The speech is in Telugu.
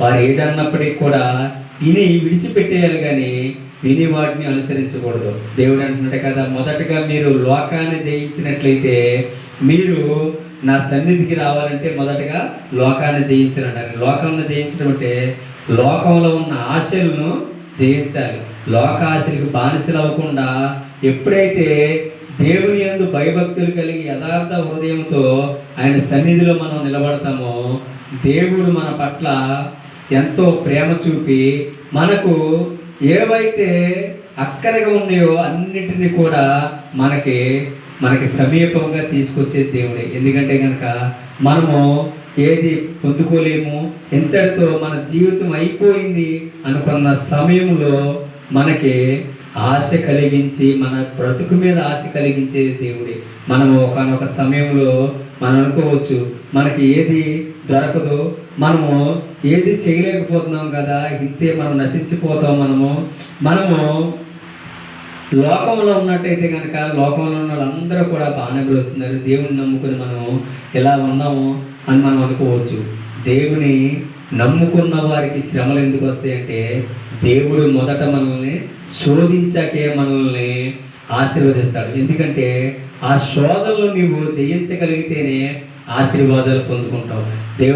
వారు ఏదన్నప్పటికీ కూడా విని విడిచిపెట్టేయాలి కానీ విని వాటిని అనుసరించకూడదు. దేవుడు అంటున్నాడు కదా మొదటగా మీరు లోకాన్ని జయించినట్లయితే మీరు నా సన్నిధికి రావాలంటే మొదటగా లోకాన్ని జయించాలంటారు లోకంను జయించడం అంటే లోకంలో ఉన్న ఆశలను జయించాలి. లోకాశలకు బానిసలు అవ్వకుండా ఎప్పుడైతే దేవుని యందు భయభక్తులు కలిగి యథార్థ హృదయంతో ఆయన సన్నిధిలో మనం నిలబడతామో దేవుడు మన పట్ల ఎంతో ప్రేమ చూపి మనకు ఏవైతే అక్కరగా ఉన్నాయో అన్నిటిని కూడా మనకి మనకి సమీపంగా తీసుకొచ్చే దేవుడే. ఎందుకంటే కనుక మనము ఏది పొందుకోలేము ఎంతటితో మన జీవితం అయిపోయింది అనుకున్న సమయంలో మనకి ఆశ కలిగించి మన బ్రతుకు మీద ఆశ కలిగించే దేవుడే. మనము ఒకనొక సమయంలో మనం అనుకోవచ్చు మనకి ఏది దొరకదు మనము ఏది చేయలేకపోతున్నాం కదా ఇంతే మనం నశించిపోతాం మనము. మనము లోకంలో ఉన్నట్టయితే కనుక లోకంలో ఉన్న వాళ్ళందరూ కూడా బాగానే బ్రతుకుతున్నారు దేవుని నమ్ముకుని మనం ఎలా ఉన్నాము అని మనం అనుకోవచ్చు. దేవుని నమ్ముకున్న వారికి శ్రమలు ఎందుకు వస్తాయంటే దేవుడు మొదట మనల్ని శోధించాకే మనల్ని ఆశీర్వదిస్తాడు. ఎందుకంటే ఆ శోధనలు నీవు జయించగలిగితేనే ఆశీర్వాదాలు పొందుకుంటావు. దేవుడు